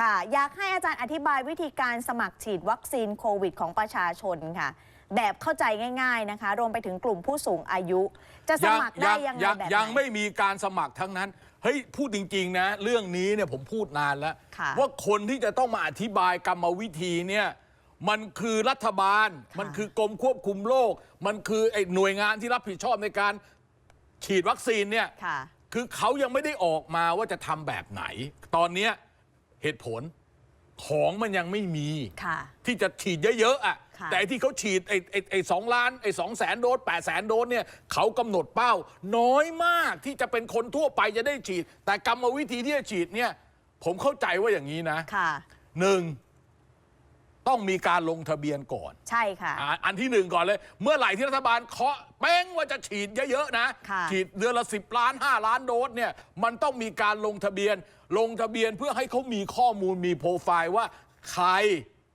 ค่ะ อยากให้อาจารย์อธิบายวิธีการสมัครฉีดวัคซีนโควิดของประชาชนค่ะ แบบเข้าใจง่ายๆนะคะ รวมไปถึงกลุ่มผู้สูงอายุ จะสมัครได้ยังไงยังแบบไหน ยังไม่มีการสมัครทั้งนั้น เฮ้ย พูดจริง ๆ นะ เรื่องนี้เนี่ยผมพูดนานแล้ว ค่ะว่าคนที่จะต้องมาอธิบายกรรมวิธีเนี่ย มันคือรัฐบาล ค่ะ มันคือกรมควบคุมโรคมันคือไอ้หน่วยงานที่รับผิดชอบในการฉีดวัคซีนเนี่ย ค่ะ คือเขายังไม่ได้ออกมาว่าจะทำแบบไหน ตอนเนี้ย เหตุผลของมันยังไม่มี ค่ะ ที่จะฉีดเยอะๆอะค่ะ แต่ไอ้ที่เขาฉีดไอ้ไอ้ไอ้สองล้านไอ้สองแสนโดสแปดแสนโดสเนี่ยเขากำหนดเป้า น้อยมากที่จะเป็นคนทั่วไปจะได้ฉีด แต่กรรมวิธีที่จะฉีดเนี่ย ผมเข้าใจว่าอย่างนี้นะ ค่ะ หนึ่ง ต้องมีการลงทะเบียนก่อน ใช่ค่ะ อ่าอันที่หนึ่งก่อนเลย เมื่อไหร่ที่รัฐบาลเคาะเป้งว่าจะฉีดเยอะๆนะ ค่ะ ฉีดเดือนละ 10 ล้าน 5 ล้านโดสเนี่ยมันต้องมีการลงทะเบียน ลงทะเบียนเพื่อให้เขามีข้อมูลมีโปรไฟล์ว่าใคร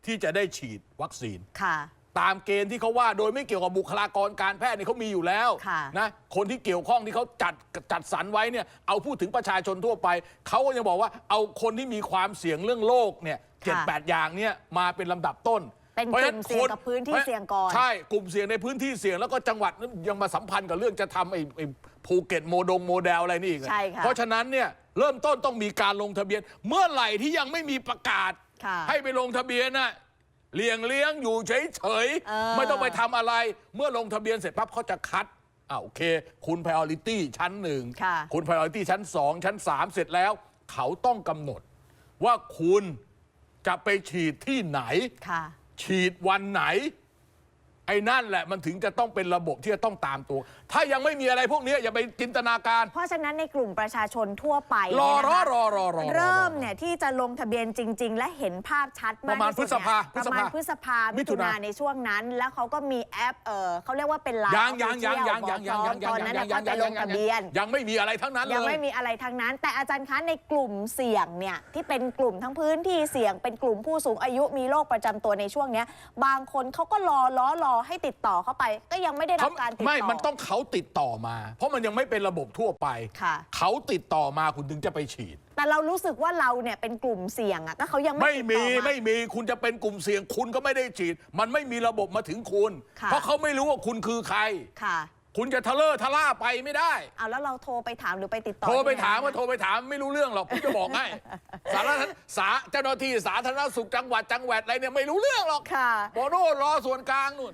ที่จะได้ฉีดวัคซีน ค่ะ ตามเกณฑ์ที่เขาว่าโดยไม่เกี่ยวกับบุคลากรการแพทย์เนี่ยเขามีอยู่แล้วค่ะ นะคนที่เกี่ยวข้องที่เขาจัดจัดสรรไว้เนี่ยเอาพูดถึงประชาชนทั่วไป เขาก็ยังบอกว่าเอาคนที่มีความเสี่ยงเรื่องโรคเนี่ย เจ็ดค่ะแปดอย่างเนี่ยมาเป็นลำดับต้นเป็นพราะฉะกลุ่มเสี่ยงกับพื้นที่เสี่ยงก่อน ใช่กลุ่มเสี่ยงในพื้นที่เสี่ยงแล้วก็จังหวัดนั้นยังมาสัมพันธ์กับเรื่องจะทำไอ้ไอ้ภูเก็ตโมดงโมเดลอะไรนี่อีกอะใช่ค่ะ เพราะฉะนั้นเนี่ยเริ่มต้นต้องมีการลงทะเบียน เมื่อไหร่ที่ยังไม่มีประกาศ ค่ะ ให้ไปลงทะเบียนน่ะเลี้ยงเลี้ยงอยู่เฉยเฉยๆเออไม่ต้องไปทำอะไร เมื่อลงทะเบียนเสร็จปั๊บเขาจะคัดอ่าโอเค คุณ priority ชั้นหนึ่งค่ะ คุณ priority ชั้น 2 ชั้น 3 เสร็จแล้ว เขาต้องกำหนดว่าคุณ จะไปฉีดที่ไหน ค่ะ ฉีดวันไหน ไอ้นั่นแหละมันถึงจะต้องเป็นระบบที่จะต้องตามตัว ถ้ายังไม่มีอะไรพวกนี้อย่าไปจินตนาการ เพราะฉะนั้นในกลุ่มประชาชนทั่วไปรอเนี่ยรนะอคะรอรอรอเริ่มเนี่ยที่จะลงทะเบียนจริง ๆ และเห็นภาพชัดมากประมาณที่สุดพฤษภาเนี่ยประมาณพฤษภามิมิถุถุนานาในช่วงนั้น แล้วเขาก็มีแอปเออเขาเรียกว่าเป็นไลน์ยังยังยังยังยังยังยังตอนนั้นน่ะก็ไปลงทะเบียน ยังไม่มีอะไรทั้งนั้นเลยยังไม่มีอะไรทั้งนั้น แต่อาจารย์คะในกลุ่มเสี่ยงเนี่ยที่เป็นกลุ่มทั้งพื้นที่เสี่ยงเป็นกลุ่มผู้สูงอายุมีโรคประจำตัวในช่วงเนี้ยบางคนเขาก็รอล้อรอให้ติดต่อเข้าไป ก็ยังไม่ได้รับการติดต่อ ไม่ มันต้องเขาติดต่อมา เพราะมันยังไม่เป็นระบบทั่วไป ค่ะ เขาติดต่อมาคุณถึงจะไปฉีด แต่เรารู้สึกว่าเราเนี่ยเป็นกลุ่มเสี่ยงอะก็เขายังไม่ไม่ติดมีต่อมาไม่มีคุณจะเป็นกลุ่มเสี่ยง คุณก็ไม่ได้ฉีด มันไม่มีระบบมาถึงคุณ ค่ะ เพราะเขาไม่รู้ว่าคุณคือใคร ค่ะ คุณจะทะเลอร์ทะล่าไปไม่ได้ เอาแล้วเราโทรไปถามหรือไปติดต่อโทรไปยังงถามว่าคะโทรไปถามไม่รู้เรื่องหรอกผมจะบอกให้ สารสาเจ้าหน้าที่สาธารณสุขจังหวัดจังหวัดอะไรเนี่ยไม่รู้เรื่องหรอกค่ะ บอโน่รอส่วนกลางนู่น